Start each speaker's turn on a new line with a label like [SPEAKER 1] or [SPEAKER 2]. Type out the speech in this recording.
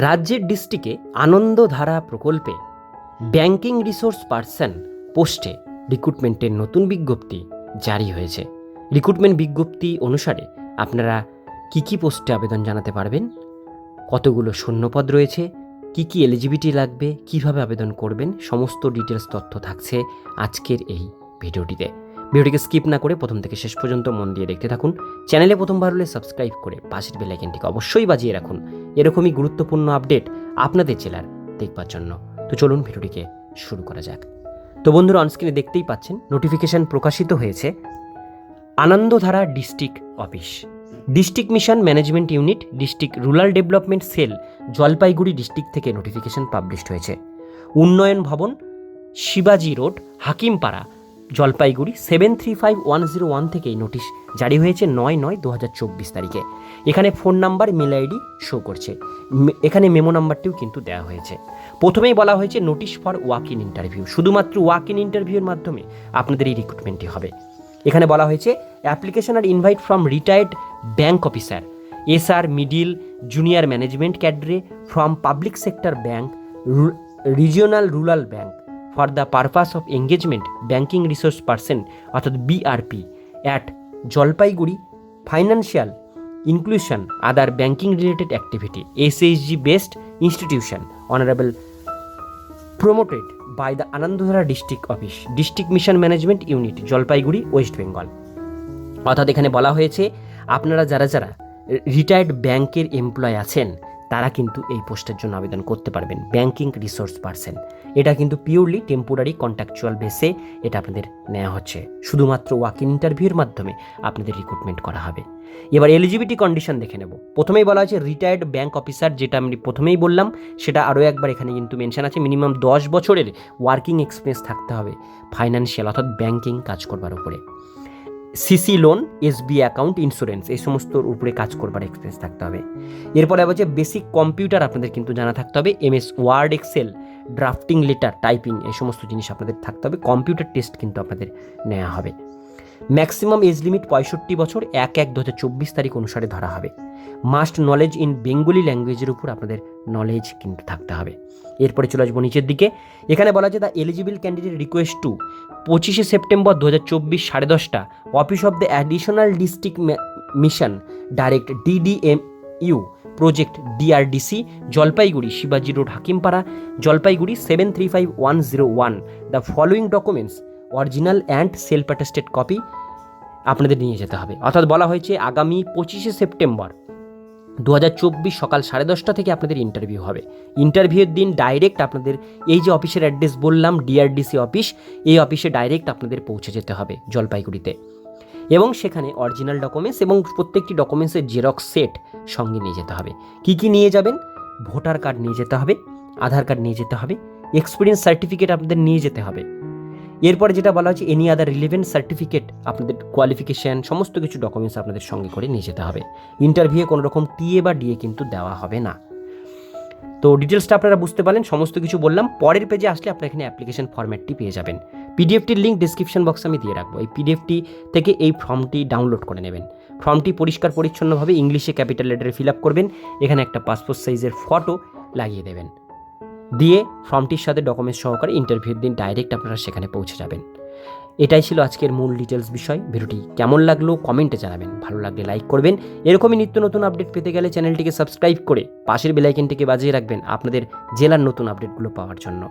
[SPEAKER 1] রাজ্যের ডিস্ট্রিক্টে আনন্দধারা প্রকল্পে ব্যাংকিং রিসোর্স পার্সন পোস্টে রিক্রুটমেন্টের নতুন বিজ্ঞপ্তি জারি হয়েছে। রিক্রুটমেন্ট বিজ্ঞপ্তি অনুসারে আপনারা কি কি পোস্টে আবেদন জানাতে পারবেন? কতগুলো শূন্যপদ রয়েছে? কি কি এলিজিবিলিটি লাগবে? কীভাবে আবেদন করবেন? সমস্ত ডিটেলস তথ্য থাকছে আজকের এই ভিডিওটিতে। ভিডিওটিকে স্কিপ না করে প্রথম থেকে শেষ পর্যন্ত মন দিয়ে দেখতে থাকুন। চ্যানেলে প্রথমবার হলে সাবস্ক্রাইব করে পাশের বেলাইকেনটিকে অবশ্যই বাজিয়ে রাখুন। এরকমই গুরুত্বপূর্ণ আপডেট আপনাদের জেলার দেখবার জন্য। তো চলুন ভিডিওটিকে শুরু করা যাক। তো বন্ধুরা, অনস্ক্রিনে দেখতেই পাচ্ছেন, নোটিফিকেশন প্রকাশিত হয়েছে। Anandadhara district office. District mission management unit, district rural development cell, Jalpaiguri district থেকে নোটিফিকেশন পাবলিশড হয়েছে। উন্নয়ন ভবন, শিবাজি road, Hakimpara Jalpaiguri seven three five one zero one থেকে এই নোটিশ জারি হয়েছে নয় নয় দু হাজার চব্বিশ তারিখে। এখানে phone number mail ID show করছে। এখানে মেমো নাম্বারটিও কিন্তু দেওয়া হয়েছে। প্রথমেই বলা হয়েছে notice for walk in interview শুধুমাত্র ওয়াক ইন ইন্টারভিউর মাধ্যমে আপনাদের এই রিক্রুটমেন্টটি হবে। এখানে বলা হয়েছে application are invite from retired bank officer SR middle junior management cadre from public sector bank regional rural bank for the purpose of engagement banking resource person অর্থাৎ BRP at Jalpaiguri financial inclusion other banking related activity SHG based institution honourable promoted by the Anandadhara district office district mission management unit Jalpaiguri West Bengal অর্থাৎ এখানে বলা হয়েছে, আপনারা যারা যারা retired ব্যাংকের employ আছেন তারা কিন্তু এই পোস্টের জন্য আবেদন করতে পারবেন ব্যাংকিং রিসোর্স পার্সন এটা কিন্তু পিওরলি টেম্পোরারি কন্ট্রাকচুয়াল বেসে এটা আপনাদের নেওয়া হচ্ছে। শুধুমাত্র ওয়াক ইন ইন্টারভিউর মাধ্যমে আপনাদের রিক্রুটমেন্ট করা হবে। এবার এলিজিবিলিটি কন্ডিশন দেখে নেব। প্রথমেই বলা হয়েছে রিটায়ার্ড ব্যাংক অফিসার যেটা আমি প্রথমেই বললাম, সেটা আরও একবার এখানে কিন্তু মেনশন আছে মিনিমাম দশ বছরের ওয়ার্কিং এক্সপিরিয়েন্স থাকতে হবে ফাইন্যান্সিয়াল অর্থাৎ ব্যাংকিং কাজ করবার উপরে। CC loan SB account insurance এই সমস্তর উপরে কাজ করবার এক্সপিরিয়েন্স থাকতে হবে। এরপরে যে বেসিক কম্পিউটার আপনাদের কিন্তু জানা থাকতে হবে M S Word Excel drafting letter typing এই সমস্ত জিনিস আপনাদের থাকতে হবে। কম্পিউটার টেস্ট কিন্তু আপনাদের নেওয়া হবে। ম্যাক্সিমাম এজ লিমিট পঁয়ষট্টি বছর এক এক দু তারিখ অনুসারে ধরা হবে। মাস্ট নলেজ ইন বেঙ্গলি ল্যাঙ্গুয়েজের উপর আপনাদের নলেজ কিন্তু থাকতে হবে। এরপরে চলে আসব নিচের দিকে। এখানে বলা আছে the eligible candidate request to পঁচিশে সেপ্টেম্বর দু হাজার চব্বিশ সাড়ে দশটা office of the additional district mission direct DDM U project DRDC Jalpaiguri শিবাজি road Hakimpara Jalpaiguri seven three five one zero one the following documents original and self attested copy আপনাদের নিয়ে যেতে হবে। অর্থাৎ বলা হয়েছে আগামী পঁচিশে সেপ্টেম্বর দু চব্বিশ সকাল সাড়ে দশটা থেকে আপনাদের ইন্টারভিউ হবে। ইন্টারভিউর দিন ডাইরেক্ট আপনাদের এই যে অফিসের অ্যাড্রেস বললাম, ডিআরডিসি অফিস, এই অফিসে ডাইরেক্ট আপনাদের পৌঁছে যেতে হবে জলপাইগুড়িতে। এবং সেখানে অরিজিনাল ডকুমেন্টস এবং প্রত্যেকটি ডকুমেন্টসের জেরক্স সেট সঙ্গে নিয়ে যেতে হবে। কি কি নিয়ে যাবেন? ভোটার কার্ড নিয়ে যেতে হবে, আধার কার্ড নিয়ে যেতে হবে, এক্সপিরিয়েন্স সার্টিফিকেট আপনাদের নিয়ে যেতে হবে। এরপরে যেটা বলা হচ্ছে এনি আদার রিলেভেন্ট সার্টিফিকেট আপনাদের কোয়ালিফিকেশান সমস্ত কিছু ডকুমেন্টস আপনাদের সঙ্গে করে নিয়ে যেতে হবে। ইন্টারভিউয়ে কোনো রকম টিএ বা ডিএ কিন্তু দেওয়া হবে না। তো ডিটেলসটা আপনারা বুঝতে পারলেন, সমস্ত কিছু বললাম। পরের পেজে আসলে আপনারা এখানে অ্যাপ্লিকেশন ফরম্যাটটি পেয়ে যাবেন। পিডিএফটির লিঙ্ক ডিসক্রিপশন বক্সে আমি দিয়ে রাখব। এই পিডিএফটি থেকে এই ফর্মটি ডাউনলোড করে নেবেন। ফর্মটি পরিষ্কার, পরিচ্ছন্নভাবে ইংলিশে ক্যাপিটাল লেটারে ফিল আপ করবেন। এখানে একটা পাসপোর্ট সাইজের ফটো লাগিয়ে দেবেন। দিয়ে ফর্মটির সাথে ডকুমেন্টস সহকারে ইন্টারভিউর দিন ডাইরেক্ট আপনারা সেখানে পৌঁছে যাবেন। এটাই ছিল আজকের মূল ডিটেলস বিষয়। ভিডিওটি কেমন লাগল কমেন্টে জানাবেন। ভালো লাগলে লাইক করবেন। এরকমই নিত্য নতুন আপডেট পেতে গেলে চ্যানেলটিকে সাবস্ক্রাইব করে পাশের বেলাইকেনটিকে বাজিয়ে রাখবেন আপনাদের জেলার নতুন আপডেটগুলো পাওয়ার জন্য।